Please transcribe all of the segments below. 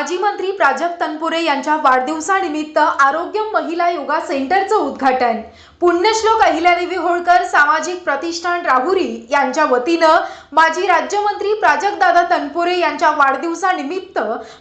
माजी मंत्री प्राजक्त तनपुरे यांच्या वाढदिवसानिमित्त आरोग्य महिला योगा सेंटरचं उद्घाटन. पुण्यश्लोक अहिल्यादेवी होळकर सामाजिक प्रतिष्ठान राहुरी यांच्या वतीनं माजी राज्यमंत्री प्राजक्तदादा तनपुरे यांच्या वाढदिवसानिमित्त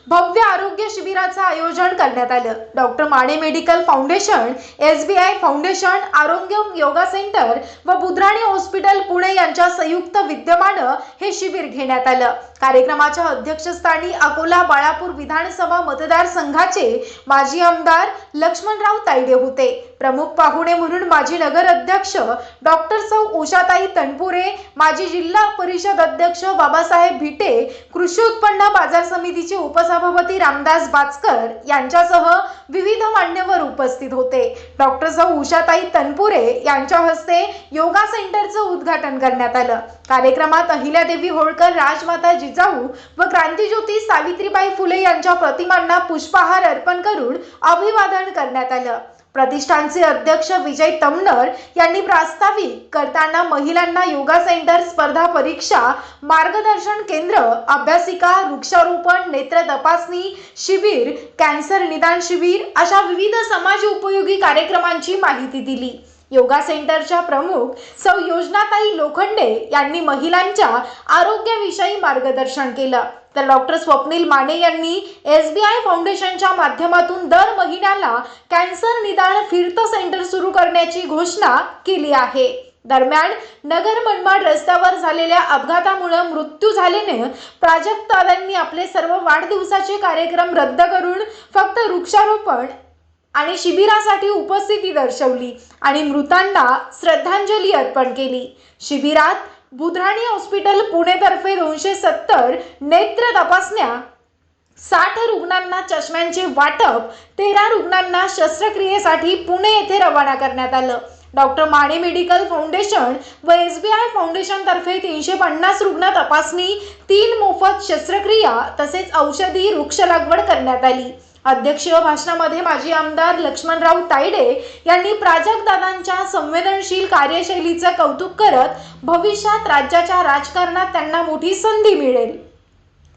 भव्य आरोग्य शिबिराचं आयोजन करण्यात आलं. Doctor Mane medical foundation S B I foundation आरोग्य योगा सेंटर व बुद्राणी हॉस्पिटल पुणे यांच्या संयुक्त विद्यमानं हे शिबिर घेण्यात आलं. कार्यक्रमाच्या अध्यक्षस्थानी अकोला बाळापूर विधानसभा मतदारसंघाचे माजी आमदार लक्ष्मणराव तायडे होते. प्रमुख पाहुणे म्हणून माजी नगर अध्यक्ष डॉक्टर सौ उषाताई तनपुरे माजी जिल्हा परिषद अध्यक्ष बाबासाहेब भिटे कृषी उत्पन्न बाजार समितीचे उपसभापती रामदास बाचकर यांच्यासह विविध मान्यवर उपस्थित होते. डॉक्टर सौ उषाताई तनपुरे यांच्या हस्ते योगा सेंटरचं उद्घाटन करण्यात आलं. कार्यक्रमात अहिल्यादेवी होळकर राजमाता जिजाऊ व क्रांतीज्योती सावित्रीबाई फुले त्यांच्या प्रतिमांना पुष्पहार अर्पण करून अभिवादन करण्यात आलं. प्रतिष्ठानचे अध्यक्ष विजय तमनर यांनी प्रास्ताविक करताना महिलांना योगा सेंटर स्पर्धा परीक्षा मार्गदर्शन केंद्र अभ्यासिका वृक्षारोपण नेत्र तपासणी शिबिर कॅन्सर निदान शिबिर अशा विविध समाज उपयोगी कार्यक्रमांची माहिती दिली. योगा सेंटरच्या प्रमुख सौ योजनाताई लोखंडे यांनी महिलांच्या आरोग्याविषयी मार्गदर्शन केलं. तर डॉक्टर स्वप्नील माने यांनी एस बी आय फाउंडेशनच्या माध्यमातून दर महिन्याला कॅन्सर निदान फिरतं सेंटर सुरू करण्याची घोषणा केली आहे. दरम्यान नगर मनमाड रस्त्यावर झालेल्या अपघातामुळे मृत्यू झाल्याने प्राजक्तदादांनी आपले सर्व वाढदिवसाचे कार्यक्रम रद्द करून फक्त वृक्षारोपण आणि शिबिरासाठी उपस्थिती दर्शवली आणि मृतांना श्रद्धांजली अर्पण केली. शिबिरात बुधराणी हॉस्पिटल पुणेतर्फे दोनशे सत्तर नेत्र तपासण्या साठ रुग्णांना चष्म्यांचे वाटप तेरा रुग्णांना शस्त्रक्रियेसाठी पुणे येथे रवाना करण्यात आलं. डॉक्टर माने मेडिकल फाउंडेशन व एस बी आय फाउंडेशनतर्फे तीनशे पन्नास रुग्ण तपासणी तीन मोफत शस्त्रक्रिया तसेच औषधी वृक्ष लागवड करण्यात आली. अध्यक्षीय भाषणामध्ये माजी आमदार लक्ष्मणराव तायडे यांनी प्राजक्तदादांच्या संवेदनशील कार्यशैलीचं कौतुक करत भविष्यात राज्याच्या राजकारणात त्यांना मोठी संधी मिळेल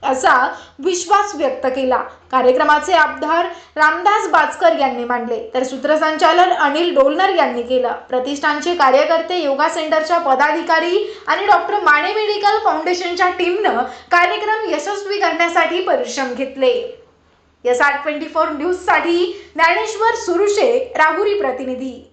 असा विश्वास व्यक्त केला. कार्यक्रमाचे आमदार रामदास बाचकर यांनी मांडले. तर सूत्रसंचालन अनिल डोलनर यांनी केलं. प्रतिष्ठानचे कार्यकर्ते योगा सेंटरच्या पदाधिकारी आणि डॉक्टर माने मेडिकल फाउंडेशनच्या टीमनं कार्यक्रम यशस्वी करण्यासाठी परिश्रम घेतले. या सात ट्वेंटी फोर न्यूजसाठी ज्ञानेश्वर सुरुशे राहुरी प्रतिनिधी.